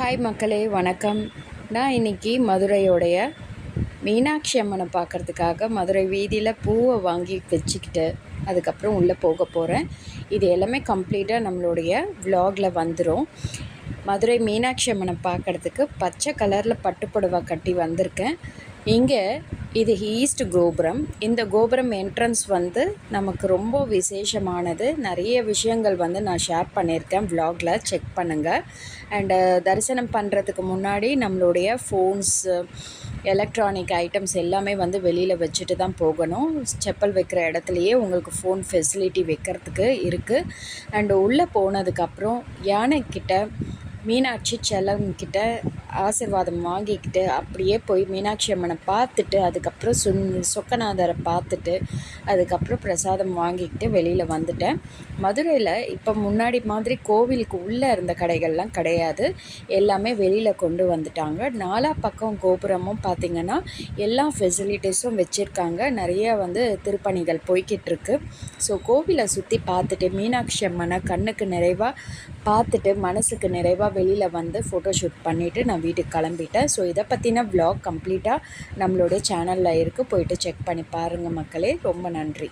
Hi மக்களே வணக்கம். நான் இன்னைக்கு மதுரையோடைய மீனாட்சி அம்மனை பார்க்குறதுக்காக மதுரை வீதியில் பூவை வாங்கி வச்சுக்கிட்டு அதுக்கப்புறம் உள்ளே போக போகிறேன் இது எல்லாமே கம்ப்ளீட்டாக நம்மளுடைய விலாகில் வந்துடும் மதுரை மீனாட்சி அம்மனை பார்க்குறதுக்கு பச்சை கலரில் பட்டுப்புடவை கட்டி வந்திருக்கேன். இங்கே இது ஈஸ்ட் கோபுரம். இந்த கோபுரம் என்ட்ரன்ஸ் வந்து நமக்கு ரொம்ப விசேஷமானது. நிறைய விஷயங்கள் வந்து நான் ஷேர் பண்ணியிருக்கேன். வ்ளாகில் செக் பண்ணுங்கள் அண்டு தரிசனம் பண்ணுறதுக்கு முன்னாடி நம்மளுடைய ஃபோன்ஸு எலக்ட்ரானிக் ஐட்டம்ஸ் எல்லாமே வந்து வெளியில் வச்சுட்டு தான் போகணும். செப்பல் வைக்கிற இடத்துலையே உங்களுக்கு ஃபோன் ஃபெசிலிட்டி வைக்கிறதுக்கு இருக்குது அண்டு உள்ளே போனதுக்கப்புறம் யானைக்கிட்ட மீனாட்சி செல்லம்கிட்ட ஆசிர்வாதம் வாங்கிக்கிட்டு அப்படியே போய் மீனாட்சி அம்மனை பார்த்துட்டு அதுக்கப்புறம் சுன் சொக்கநாதரை பார்த்துட்டு அதுக்கப்புறம் பிரசாதம் வாங்கிக்கிட்டு வெளியில் வந்துட்டேன். மதுரையில் இப்போ முன்னாடி மாதிரி கோவிலுக்கு உள்ளே இருந்த கடைகள்லாம் கிடையாது. எல்லாமே வெளியில் கொண்டு வந்துட்டாங்க. நாலா பக்கம் கோபுரமும் பார்த்திங்கன்னா எல்லா ஃபெசிலிட்டிஸும் வச்சுருக்காங்க. நிறைய வந்து திருப்பணிகள் போய்கிட்டு இருக்கு ஸோ கோவிலை சுற்றி பார்த்துட்டு மீனாட்சி அம்மனை கண்ணுக்கு நிறைவாக பார்த்துட்டு மனசுக்கு நிறைவாக வெளியில் வந்து ஃபோட்டோ ஷூட் பண்ணிவிட்டு நான் வீட்டுக்கு கிளம்பிட்டேன். ஸோ இதை பற்றின விலாக் கம்ப்ளீட்டாக நம்மளுடைய சேனலில் இருக்குது போயிட்டு செக் பண்ணி பாருங்கள் மக்களே. ரொம்ப நன்றி.